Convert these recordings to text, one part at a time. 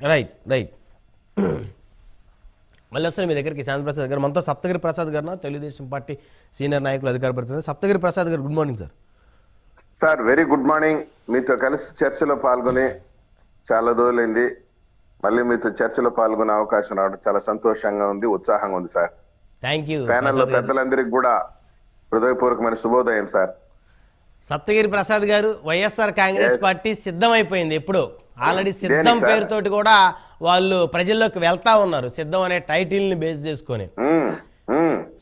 Right right మళ్ళీ వస్తాను మీ దగ్గరికి. శాంతిప్రసాద్ గారు. మనతో సప్తగిరి ప్రసాద్ గారు తెలుగుదేశం పార్టీ సీనియర్ నాయకులు అధికార ప్రతినిధి సప్తగిరి ప్రసాద్ గారు good morning sir sir very good morning మీతో కలిసి చర్చలో పాల్గొని చాలా రోజులైంది. మళ్ళీ మీతో చర్చలో పాల్గొనే అవకాశం రావడం చాలా సంతోషంగా ఉంది ఉత్సాహంగా ఉంది సార్. థ్యాంక్ యూ ప్యానెల్లో పెద్దలందరికీ కూడా హృదయపూర్వకమైన శుభోదయం సార్. సప్తగిరి ప్రసాద్ గారు వైఎస్ఆర్ కాంగ్రెస్ పార్టీ సిద్ధమైపోయింది ఎప్పుడు. ఆల్రెడీ సిద్ధం? పేరుతోటి కూడా వాళ్ళు ప్రజల్లోకి వెళ్తా ఉన్నారు. సిద్ధం అనే టైటిల్ని బేస్ చేసుకొని.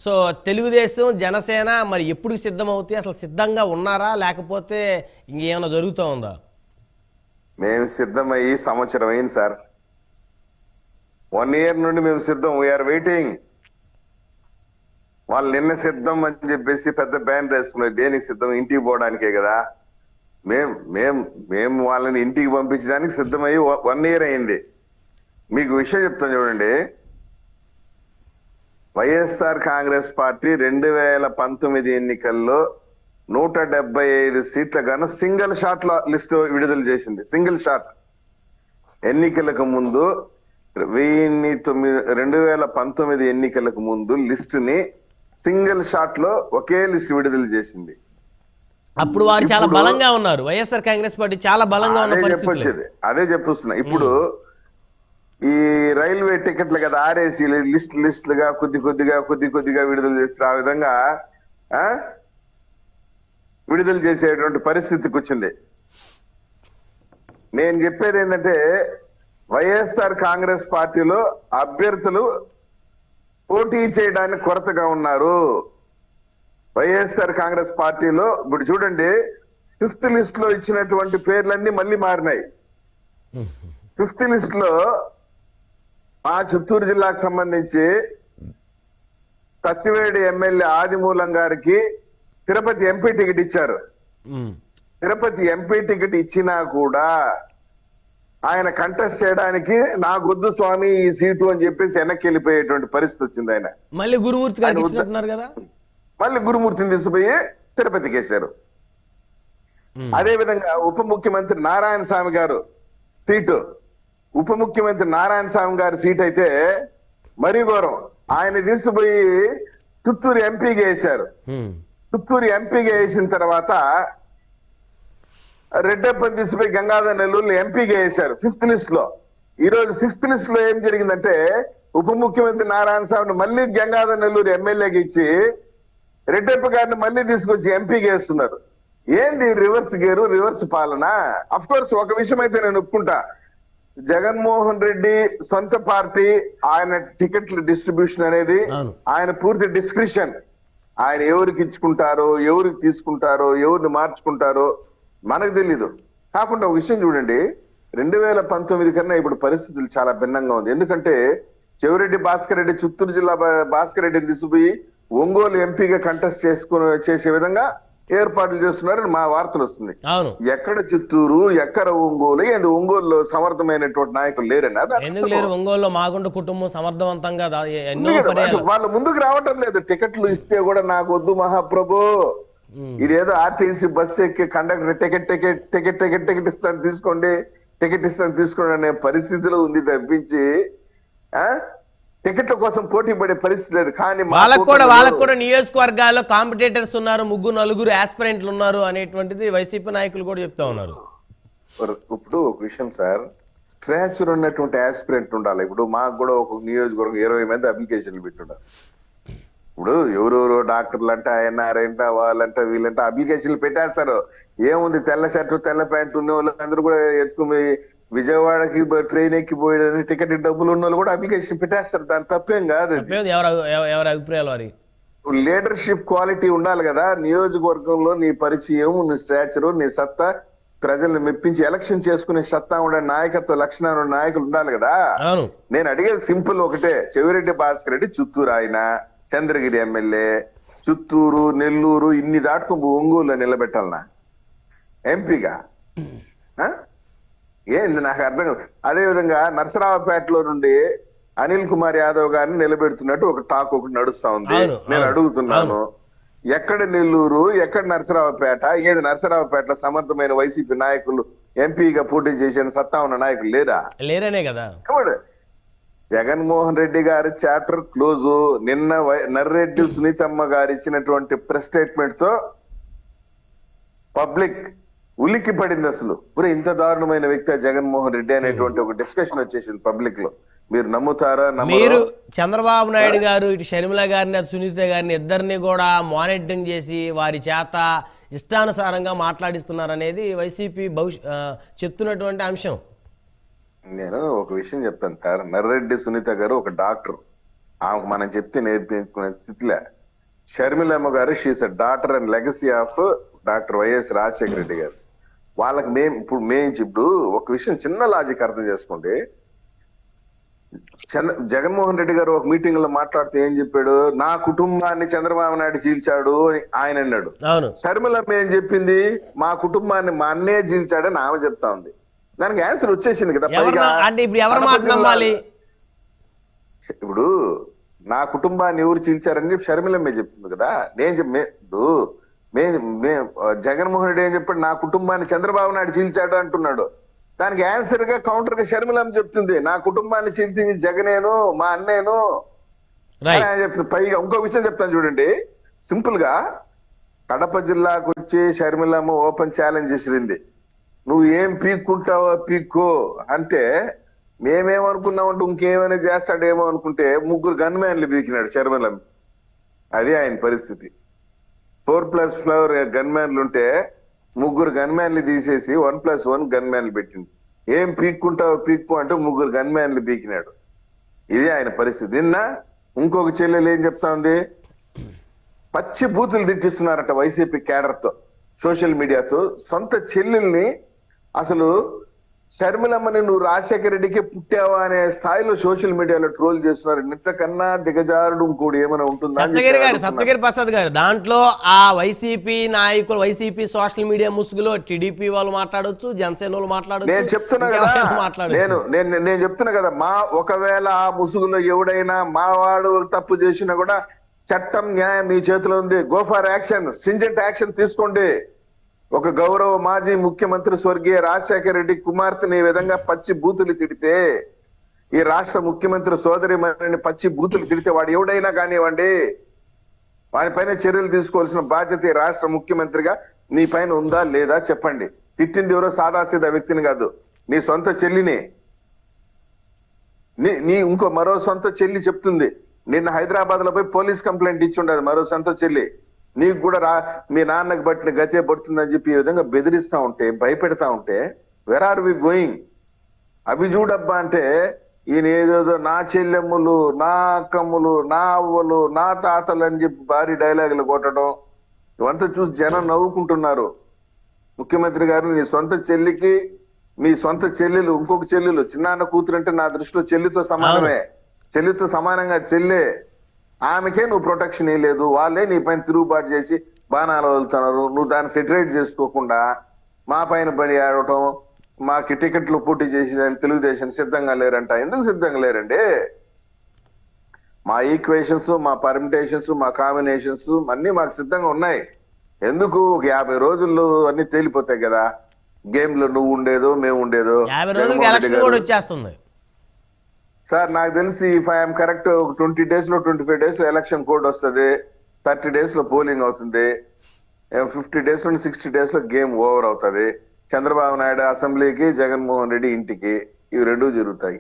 సో తెలుగుదేశం జనసేన మరి ఎప్పుడు సిద్ధం అవుతాయి అసలు సిద్ధంగా ఉన్నారా? లేకపోతే ఇంకేమైనా జరుగుతూ ఉందా? మేము సిద్ధమయ్యి సంవత్సరం అయింది సార్. వన్ ఇయర్ నుండి మేము సిద్ధం. వీఆర్ వెయిటింగ్ వాళ్ళు నిన్న సిద్ధం అని చెప్పేసి పెద్ద బ్యాన్ వేసుకున్నారు. దేనికి సిద్ధం? ఇంటికి పోవడానికే కదా. మేం మేం మేము వాళ్ళని ఇంటికి పంపించడానికి సిద్ధమయ్యి వన్ ఇయర్ అయింది. మీకు విషయం చెప్తాను చూడండి. వైఎస్ఆర్ కాంగ్రెస్ పార్టీ రెండు వేల పంతొమ్మిది ఎన్నికల్లో నూట డెబ్బై ఐదు సీట్ల గాను సింగిల్ షాట్ లిస్ట్ విడుదల చేసింది. Single shot. ఎన్నికలకు ముందు వెయ్యి తొమ్మిది రెండు వేల పంతొమ్మిది ఎన్నికలకు ముందు లిస్టుని సింగిల్ షాట్లో ఒకే లిస్ట్ విడుదల చేసింది. అప్పుడు వారు చాలా బలంగా ఉన్నారు. వైఎస్ఆర్ కాంగ్రెస్ పార్టీ చాలా బలంగా ఉన్న అదే పరిస్థితులు. చెప్పొచ్చేది. అదే చెప్పొస్తున్నా. ఇప్పుడు ఈ రైల్వే టికెట్లు కదా ఆర్ఏసీ లిస్ట్ లిస్టులుగా కొద్ది కొద్దిగా కొద్ది కొద్దిగా విడుదల చేస్తారు ఆ విధంగా విడుదల చేసేటువంటి పరిస్థితికి వచ్చింది. నేను చెప్పేది ఏంటంటే వైఎస్ఆర్ కాంగ్రెస్ పార్టీలో అభ్యర్థులు పోటీ చేయడానికి కొరతగా ఉన్నారు. వైఎస్ఆర్ కాంగ్రెస్ పార్టీలో ఇప్పుడు చూడండి ఫిఫ్త్ లిస్ట్లో ఇచ్చినటువంటి పేర్లన్నీ మళ్ళీ మారినాయి. ఫిఫ్త్ లిస్ట్లో మా చిత్తూరు జిల్లాకు సంబంధించి తత్తివేడి ఎమ్మెల్యే ఆదిమూలం గారికి తిరుపతి ఎంపీ టికెట్ ఇచ్చారు. తిరుపతి ఎంపీ టికెట్ ఇచ్చినా కూడా ఆయన కంటెస్ట్ చేయడానికి నాకొద్దు స్వామి ఈ సీటు అని చెప్పేసి వెనక్కి వెళ్ళిపోయేటువంటి పరిస్థితి వచ్చింది ఆయన. మళ్ళీ గురుమూర్తి కదా? మళ్ళీ గురుమూర్తిని తీసుకుపోయి తిరుపతికి వేశారు. అదే విధంగా ఉప ముఖ్యమంత్రి నారాయణ స్వామి గారు సీటు. ఉప ముఖ్యమంత్రి నారాయణ స్వామి గారి సీట్ అయితే మరీ ఘోరం. ఆయన తీసుకుపోయి చిత్తూరు ఎంపీగా వేశారు. చిత్తూరు ఎంపీగా వేసిన తర్వాత రెడ్డప్పని తీసుకుపోయి గంగాధర్ నెల్లూరు ఎంపీగా వేశారు ఫిఫ్త్ లిస్ట్లో. ఈ రోజు సిక్స్త్ లిస్ట్లో ఏం జరిగిందంటే ఉప ముఖ్యమంత్రి నారాయణ స్వామిని మళ్ళీ గంగాధర్ నెల్లూరు ఎమ్మెల్యేగా ఇచ్చి రెడ్డప్ప గారిని మళ్ళీ తీసుకొచ్చి ఎంపీగా వేస్తున్నారు. ఏంది రివర్స్ గేరు రివర్స్ పాలన? అఫ్ కోర్స్ ఒక విషయం అయితే నేను ఒప్పుకుంటా. జగన్మోహన్ రెడ్డి సొంత పార్టీ ఆయన టికెట్ల డిస్ట్రిబ్యూషన్ అనేది. ఆయన పూర్తి డిస్క్రిప్షన్ ఆయన ఎవరికి ఇచ్చుకుంటారో ఎవరికి తీసుకుంటారో ఎవరిని మార్చుకుంటారో మనకు తెలీదు. కాకుండా ఒక విషయం చూడండి. రెండు వేల పంతొమ్మిది కన్నా ఇప్పుడు పరిస్థితులు చాలా భిన్నంగా ఉంది. ఎందుకంటే చెవిరెడ్డి భాస్కర్ రెడ్డి చిత్తూరు జిల్లా భాస్కర్ రెడ్డిని తీసుకుపోయి ఒంగోలు ఎంపీగా కంటెస్ట్ చేసుకుని చేసే విధంగా ఏర్పాట్లు చేస్తున్నారని మా వార్తలు వస్తుంది ఎక్కడ చిత్తూరు ఎక్కడ ఒంగోలు ఏంది ఒంగోలులో సమర్థమైనటువంటి నాయకులు లేరని అది ఎందుకు లేరు? ఒంగోలులో మాగుంట కుటుంబం సమర్థవంతంగా వాళ్ళు ముందుకు రావటం లేదు. టికెట్లు ఇస్తే కూడా నాకు వద్దు మహాప్రభు. ఇదేదో ఆర్టీసీ బస్ ఎక్కి conductor ticket ticket ticket ticket ticket ఇస్తాను తీసుకోండి టికెట్ ఇస్తాను తీసుకోండి అనే పరిస్థితిలో ఉంది తప్పించి టికెట్ల కోసం పోటీ పడే పరిస్థితి లేదు. కానీ వాళ్ళకు కూడా వాళ్ళకు కూడా నియోజకవర్గాల్లో కాంపిటేటర్స్ ఉన్నారు ముగ్గురు నలుగురు ఆస్పిరెంట్లు ఉన్నారు అనేటువంటిది వైసీపీ నాయకులు కూడా చెప్తా ఉన్నారు. ఇప్పుడు ఒక విషయం సార్ స్ట్రాచర్ ఉన్నటువంటి ఆస్పిరెంట్ ఉండాలి. ఇప్పుడు మాకు కూడా ఒక నియోజకవర్గం ఇరవై మంది అప్లికేషన్లు పెట్టుండాలి ఇప్పుడు ఎవరెవరు డాక్టర్లు అంటే ఆయన అంట వాళ్ళంట వీళ్ళంట అప్లికేషన్లు పెట్టేస్తారు. ఏముంది తెల్ల షర్టు తెల్ల ప్యాంట్ ఉన్న వాళ్ళందరూ కూడా ఎత్తుకుని విజయవాడకి ట్రైన్ ఎక్కి పోయేదని టికెట్ డబ్బులు ఉన్న వాళ్ళు కూడా అప్లికేషన్ పెట్టేస్తారు. దాని తప్పేం కాదు ఎవరు ఎవ- ఎవరి అభిప్రాయాలు వారి? లీడర్షిప్ క్వాలిటీ ఉండాలి కదా. నియోజకవర్గంలో నీ పరిచయం నీ స్టాచరు నీ సత్తా ప్రజల్ని మెప్పించి ఎలక్షన్ చేసుకునే సత్తా ఉండే నాయకత్వ లక్షణాలు నాయకులు ఉండాలి కదా. నేను అడిగేది సింపుల్ ఒకటే. చెవిరెడ్డి భాస్కర్ రెడ్డి చిత్తూరు ఆయన. చంద్రగిరి ఎమ్మెల్యే చిత్తూరు నెల్లూరు ఇన్ని దాటుకుని ఒంగోలులో నిలబెట్టాలనా? ఎంపీగా? ఏంది నాకు అర్థం కాదు. అదే విధంగా నరసరావుపేటలో నుండి అనిల్ కుమార్ యాదవ్ గారిని నిలబెడుతున్నట్టు ఒక టాక్ ఒకటి నడుస్తా ఉంది. నేను అడుగుతున్నాను. ఎక్కడ నెల్లూరు ఎక్కడ నరసరావుపేట? ఏది నరసరావుపేటలో సమర్థమైన వైసీపీ నాయకులు ఎంపీగా పోటీ చేసిన సత్తా ఉన్న నాయకులు లేరా? లేరనే కదా? జగన్మోహన్ రెడ్డి గారి చాప్టర్ క్లోజ్ నిన్న నర్రెడ్డి సునీతమ్మ గారు ఇచ్చినటువంటి ప్రెస్ స్టేట్మెంట్తో పబ్లిక్ ఉలిక్కి పడింది అసలు. మరి ఇంత దారుణమైన వ్యక్తి జగన్మోహన్ రెడ్డి అనేటువంటి ఒక డిస్కషన్ వచ్చేసింది పబ్లిక్లో మీరు నమ్ముతారా మీరు చంద్రబాబు నాయుడు గారు ఇటు షర్మిల గారిని అటు సునీత గారిని ఇద్దరిని కూడా మానిటరింగ్ చేసి వారి చేత ఇష్టానుసారంగా మాట్లాడిస్తున్నారనేది వైసీపీ భవిష్య ఆ, చెప్తున్నటువంటి అంశం. నేను ఒక విషయం చెప్తాను సార్. నర్రెడ్డి సునీత గారు ఒక డాక్టర్. ఆమెకు మనం చెప్తే నేర్పించుకునే స్థితిలే షర్మిలమ్మ గారు she's a doctor and legacy of doctor YS Rajasekhara Reddy గారు. వాళ్ళకి మేం ఇప్పుడు మేం ఇప్పుడు ఒక విషయం చిన్న లాజిక్ అర్థం చేసుకోండి. చంద్ర జగన్మోహన్ రెడ్డి గారు ఒక మీటింగ్లో మాట్లాడుతూ ఏం చెప్పాడు? నా కుటుంబాన్ని చంద్రబాబు నాయుడు చీల్చాడు అని ఆయన అన్నాడు. అవును. షర్మిలమ్మ ఏం చెప్పింది? మా కుటుంబాన్ని మా అన్నే చీల్చాడని ఆమె చెప్తా ఉంది. దానికి ఆన్సర్ వచ్చేసింది కదా అంటే ఇప్పుడు ఎవరు నా కుటుంబాన్ని ఎవరు చీల్చారని చెప్పి షర్మిలమ్మే చెప్తుంది కదా. నేను ఇప్పుడు జగన్మోహన్ రెడ్డి ఏం చెప్పాడు? నా కుటుంబాన్ని చంద్రబాబు నాయుడు చీల్చాడు అంటున్నాడు. దానికి ఆన్సర్గా కౌంటర్గా షర్మిలమ్మ చెప్తుంది. నా కుటుంబాన్ని చీల్చింది జగనేను మా అన్నేను. ఆయన చెప్తుంది. పైగా ఇంకో విషయం చెప్తాను చూడండి. సింపుల్గా కడప జిల్లాకు వచ్చి షర్మిలమ్మ ఓపెన్ ఛాలెంజ్ చేసింది నువ్వు ఏం పీక్కుంటావో పీక్కో? అంటే మేమేమనుకున్నామంటే ఇంకేమైనా చేస్తాడేమో అనుకుంటే ముగ్గురు గన్మ్యాన్లు పీకినాడు షర్మిలమ్మ అది ఆయన పరిస్థితి. ఫోర్ ప్లస్ ఫ్లవర్ గన్మ్యాన్లు ఉంటే ముగ్గురు గన్మ్యాన్లు తీసేసి వన్ ప్లస్ వన్ గన్మ్యాన్లు పెట్టింది ఏం పీక్కుంటావో పీక్కు అంటే ముగ్గురు గన్మ్యాన్లు పీకినాడు. ఇది ఆయన పరిస్థితి. నిన్న ఇంకొక చెల్లెలు ఏం చెప్తా ఉంది? పచ్చి బూతులు తిట్టిస్తున్నారట వైసీపీ కేడర్తో సోషల్ మీడియాతో. సొంత చెల్లెల్ని అసలు షర్మిలమ్మని నువ్వు రాజశేఖర రెడ్డికి పుట్టావా అనే స్థాయిలో సోషల్ మీడియాలో ట్రోల్ చేస్తున్నారు. ఇంతకన్నా దిగజారుడు ఇంకోటి ఏమైనా ఉంటుందా సప్తగిరి గారు సప్తగిరి ప్రసాద్ గారు దాంట్లో ఆ వైసీపీ నాయకులు వైసీపీ సోషల్ మీడియా ముసుగులో టీడీపీ వాళ్ళు మాట్లాడొచ్చు జనసేన వాళ్ళు మాట్లాడొచ్చు నేను చెప్తున్నా కదా నేను నేను నేను చెప్తున్నా కదా మా ఒకవేళ ఆ ముసుగులో ఎవడైనా మా వాడు తప్పు చేసినా కూడా చట్టం న్యాయం మీ చేతిలో ఉంది. Go for action stringent action తీసుకోండి. ఒక గౌరవ మాజీ ముఖ్యమంత్రి స్వర్గీయ రాజశేఖర రెడ్డి కుమార్తెని ఈ విధంగా పచ్చి బూతులు తిడితే ఈ రాష్ట్ర ముఖ్యమంత్రి సోదరి పచ్చి బూతులు తిడితే వాడు ఎవడైనా కానివ్వండి వాడిపైన చర్యలు తీసుకోవాల్సిన బాధ్యత ఈ రాష్ట్ర ముఖ్యమంత్రిగా నీ పైన ఉందా లేదా చెప్పండి. తిట్టింది ఎవరో సాదాసీదా వ్యక్తిని కాదు. నీ సొంత చెల్లిని. నీ నీ ఇంకో మరో సొంత చెల్లి చెప్తుంది. నిన్న హైదరాబాద్లో పోయి పోలీస్ కంప్లైంట్ ఇచ్చి ఉండదు మరో సొంత చెల్లి. నీకు కూడా రా మీ నాన్నకు బట్టిన గతే పడుతుందని చెప్పి ఈ విధంగా బెదిరిస్తా ఉంటే భయపెడతా ఉంటే వెర్ ఆర్ వి గోయింగ్ అవి చూడబ్బా అంటే ఈయన ఏదేదో నా చెల్లెమ్ములు నా అక్కమ్ములు నా అవ్వలు నా తాతలు అని చెప్పి భారీ డైలాగులు కొట్టడం ఇవంతా చూసి జనం నవ్వుకుంటున్నారు. ముఖ్యమంత్రి గారు నీ సొంత చెల్లికి మీ సొంత చెల్లెలు ఇంకొక చెల్లెలు చిన్నాన్న కూతురు అంటే నా దృష్టిలో చెల్లితో సమానమే. చెల్లితో సమానంగా చెల్లె. ఆమెకే నువ్వు ప్రొటెక్షన్ ఇవ్వలేదు వాళ్ళే నీ పైన తిరుగుబాటు చేసి బాణాలు వదులుతున్నారు. నువ్వు దాన్ని సెటరేట్ చేసుకోకుండా మా పైన పడి ఆడటం మాకి టికెట్లు పోటీ చేసి తెలుగుదేశం సిద్ధంగా లేరంట. ఎందుకు సిద్ధంగా లేరండి? మా ఈక్వేషన్స్ మా పర్మిటేషన్స్ మా కాంబినేషన్స్ అన్ని మాకు సిద్ధంగా ఉన్నాయి. ఎందుకు? ఒక యాభై రోజుల్లో అన్ని తేలిపోతాయి కదా. గేమ్లో నువ్వు ఉండేదో మేము ఉండేదో. యాభై రోజులకి రెడ్డి ఎలక్షన్ కూడా వచ్చేస్తుంది. సార్ నాకు తెలిసి ఇఫ్ ఐఎమ్ కరెక్ట్ ఒక ట్వంటీ డేస్లో ట్వంటీ ఫైవ్ డేస్లో ఎలక్షన్ కోడ్ వస్తుంది. థర్టీ డేస్లో పోలింగ్ అవుతుంది. ఫిఫ్టీ డేస్ నుండి సిక్స్టీ డేస్లో గేమ్ ఓవర్ అవుతుంది. చంద్రబాబు నాయుడు అసెంబ్లీకి జగన్మోహన్ రెడ్డి ఇంటికి ఇవి రెండు జరుగుతాయి.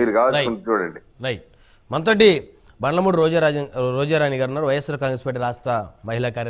మీరు కావచ్చు. చూడండి. రైట్ మనతోటి బండ్లమూడి రోజారాజన్ రోజారాణి గారు ఉన్నారు. వైఎస్ఆర్ కాంగ్రెస్ పార్టీ రాష్ట్ర మహిళా కార్యదర్శి